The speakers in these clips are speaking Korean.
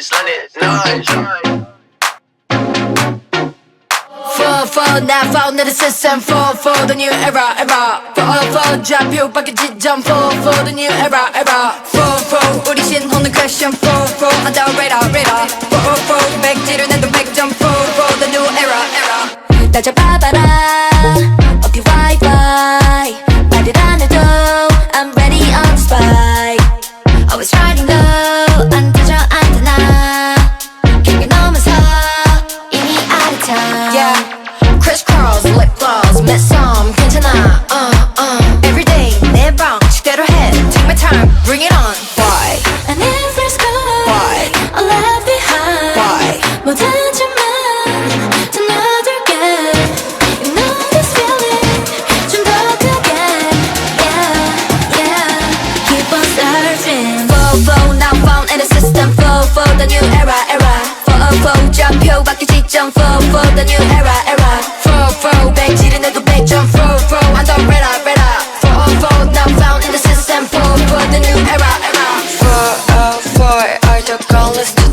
noise, London noise. Four, four, now found the system, four, four, the new era, era. Four, four, jump, you back at jump, four, four, the new era, era. Four, four, 우리 신혼의 question, four, four, on the radar, radar. Four, four, 백지를 내도 백점, four, four, the new era, era. 따져봐봐라.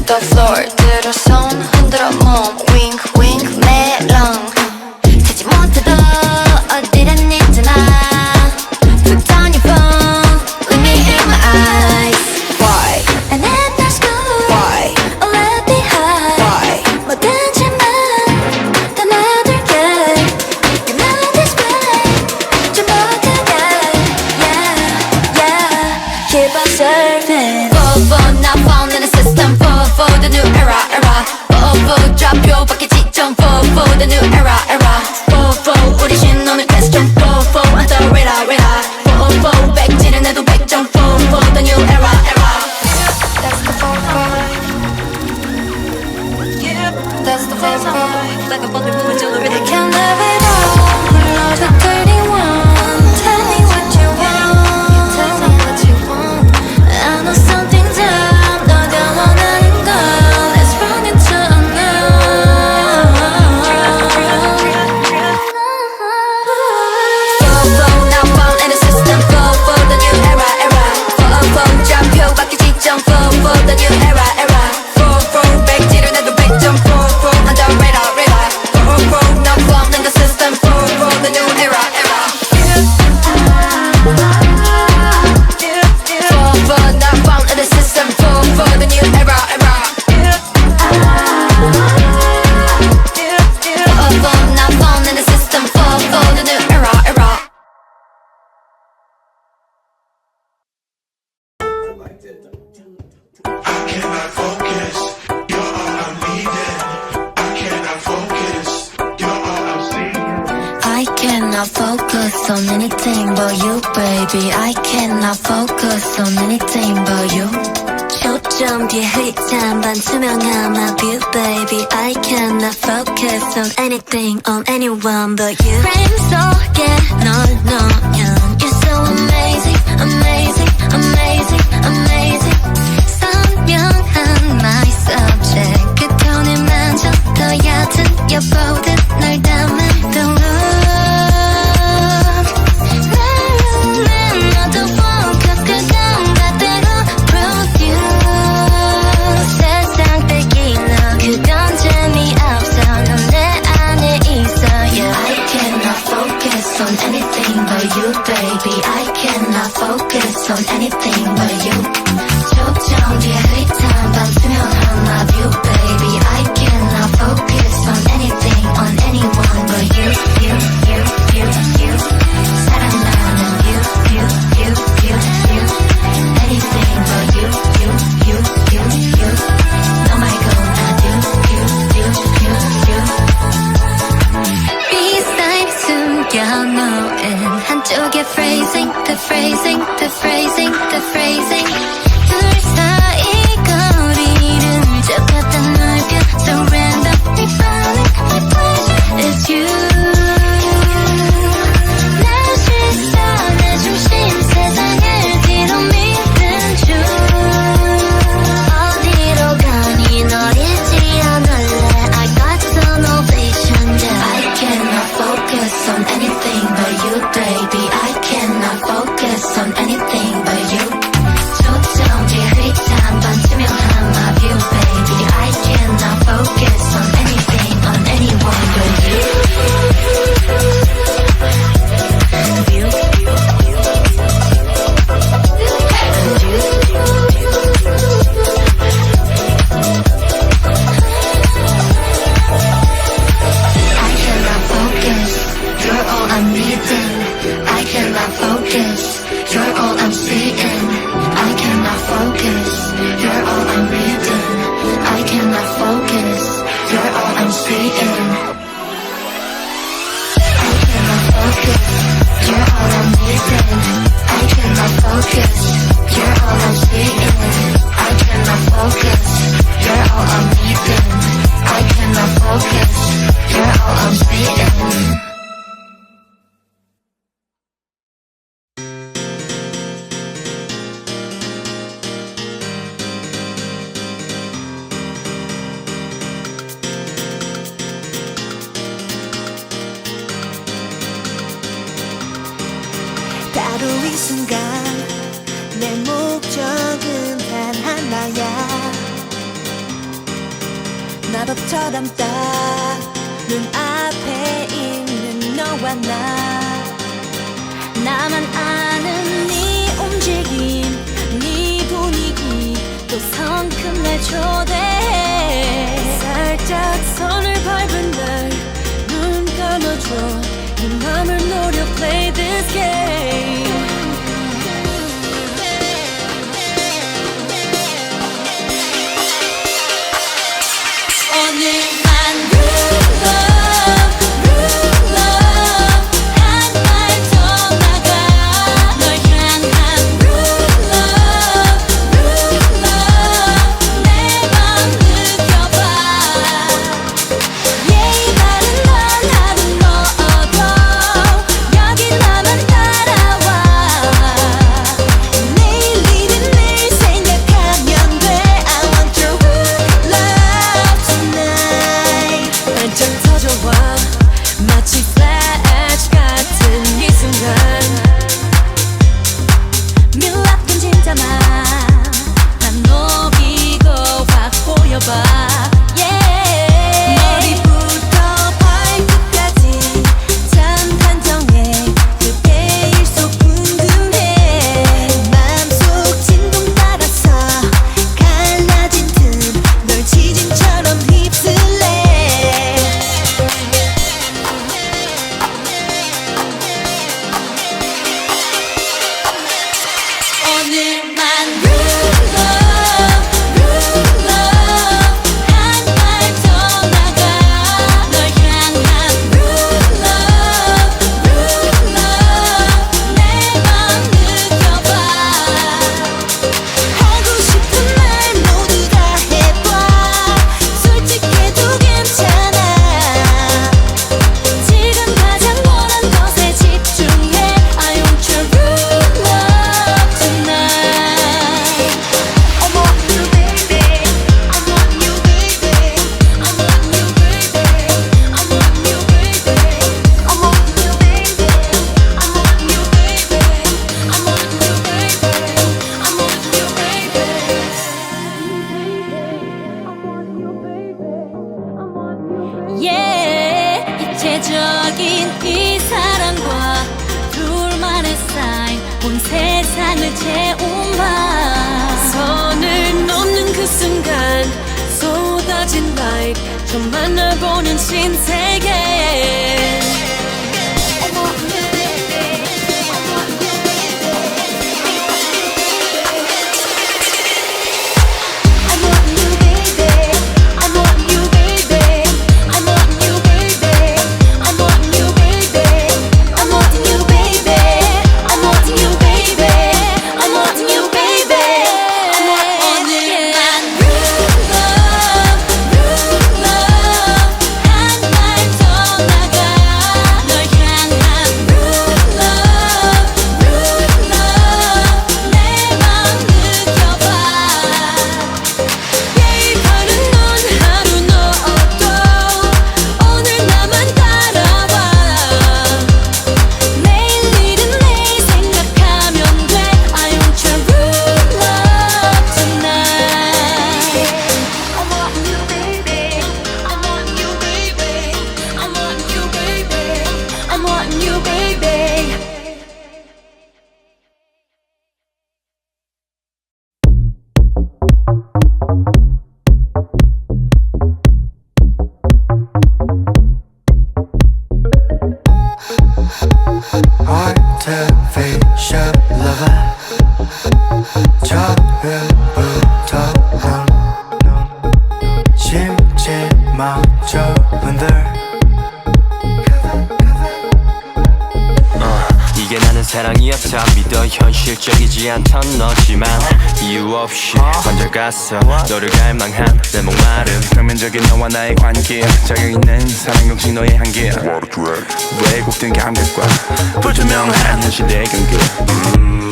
the floor 들어선 흔들어 몸 Wink wink 내 lung from 뒤에 I'm my view baby. I cannot focus on anything on anyone but you. 프레임 속에 널 넣으면 You're so amazing amazing amazing amazing. 선명한 my subject. 그 톤을 만져 더 얕은 여보듯 날 담아 on anything but you, baby. I cannot focus on anything but you. 조정 뒤에 흐릿한 밤 투명한 my you, baby. I cannot focus on anything, on anyone but you, you, you, you. the phrasing, the phrasing, the phrasing. 바람따 눈앞에 있는 너와 나. 나만 아는 네 움직임 네 분위기 또 성큼 날 초대해 살짝 손을 밟은 날 눈 감아줘. 이 맘을 노려 play this game. Шаблага 저를 붙어 심지 멈춰 사랑이었어 믿어 현실적이지 않던 너지만 이유 없이 먼저 갔어 뭐? 너를 갈망한 내 목마름. 평면적인 너와 나의 관계 자격 있는 사랑 역시 너의 한계. 왜곡된 감각과 불투명한 현실의 경계.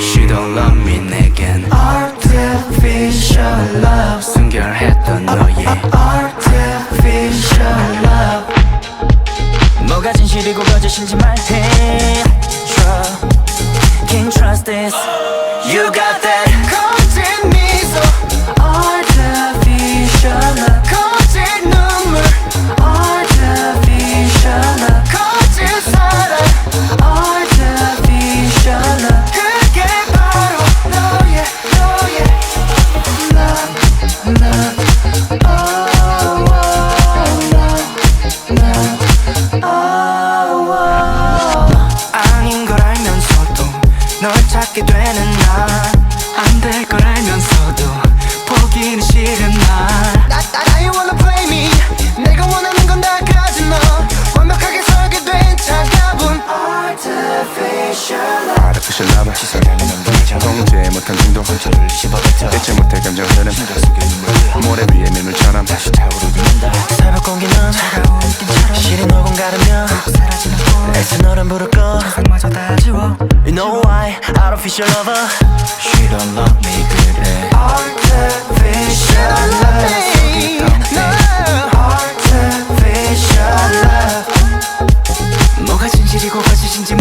She don't love me 내겐 Artificial love. 순결했던 아, 너의 아, Artificial love. 뭐가 진실이고 거짓인지 말해. does this. You got that. Artificial lover She don't love me 그래 Artificial love Artificial love 뭐가 진실이고 거짓인지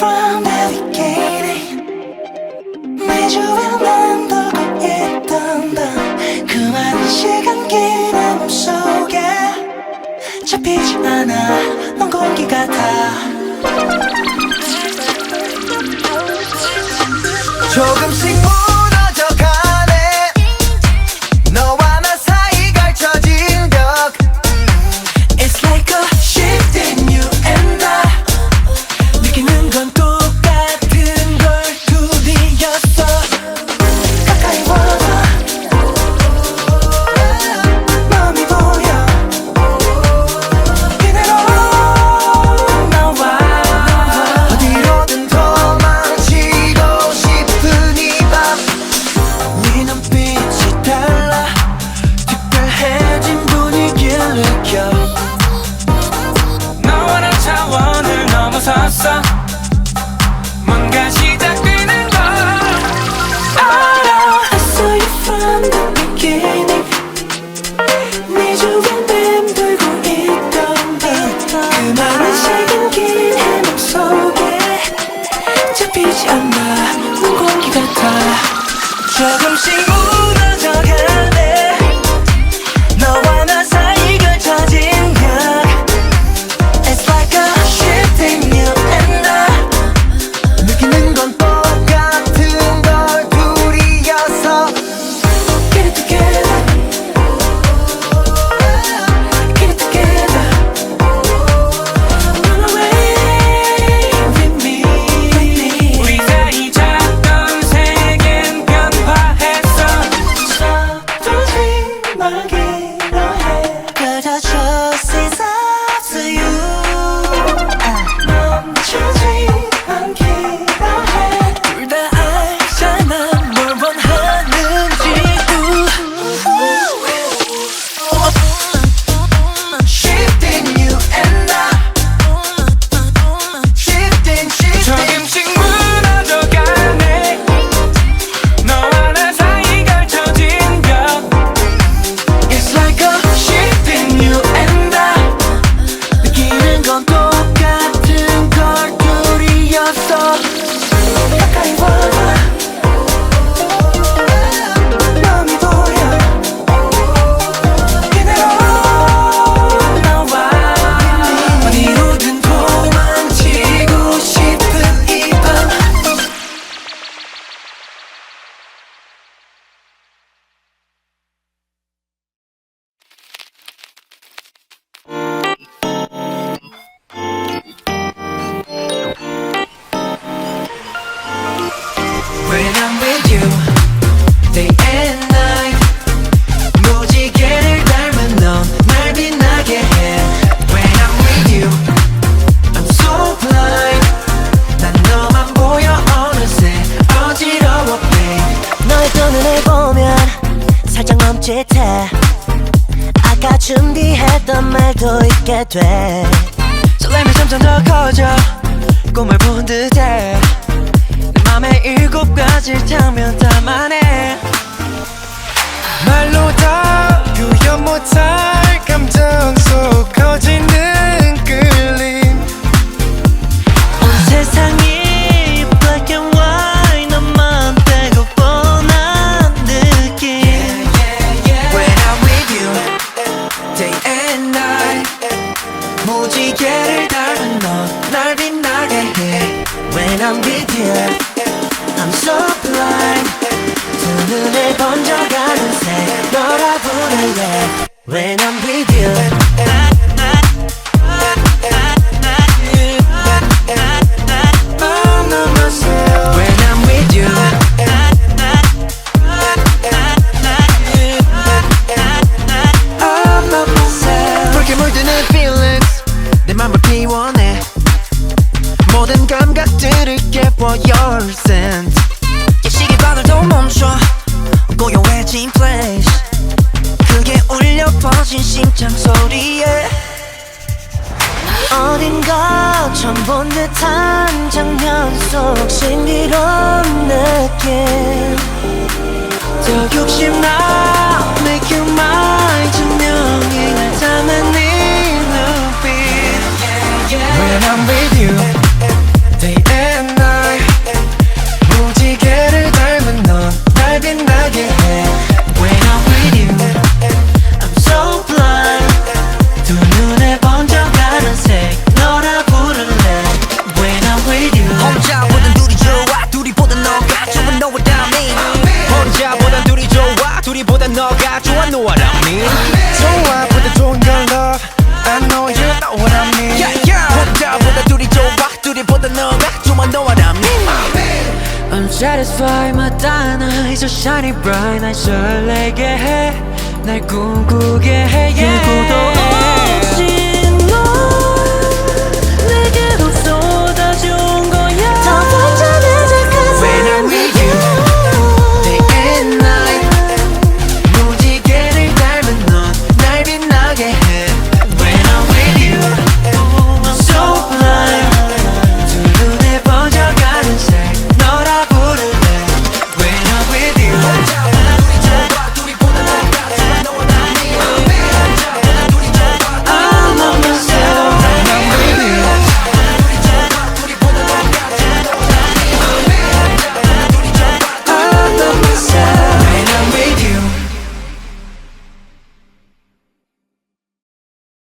from miasto Jaka Iwana 돼. 설렘이 점점 더 커져 꿈을 본 듯해. 내 맘에 일곱 가지를 타면 담아내. 말로 다 표현 못할 감정 속 커지는 피워내 모든 감각들을 깨워 your scent 시계바늘도 멈춰. 고요해진 place 크게 울려 퍼진 심장 소리에. 어딘가 처음 본 듯한 장면 속 신비로운 느낌. 더 욕심나 Make you mine. 분명히 날 눈빛 When I'm with you are shining bright 날 설레게 해날 꿈꾸게 해.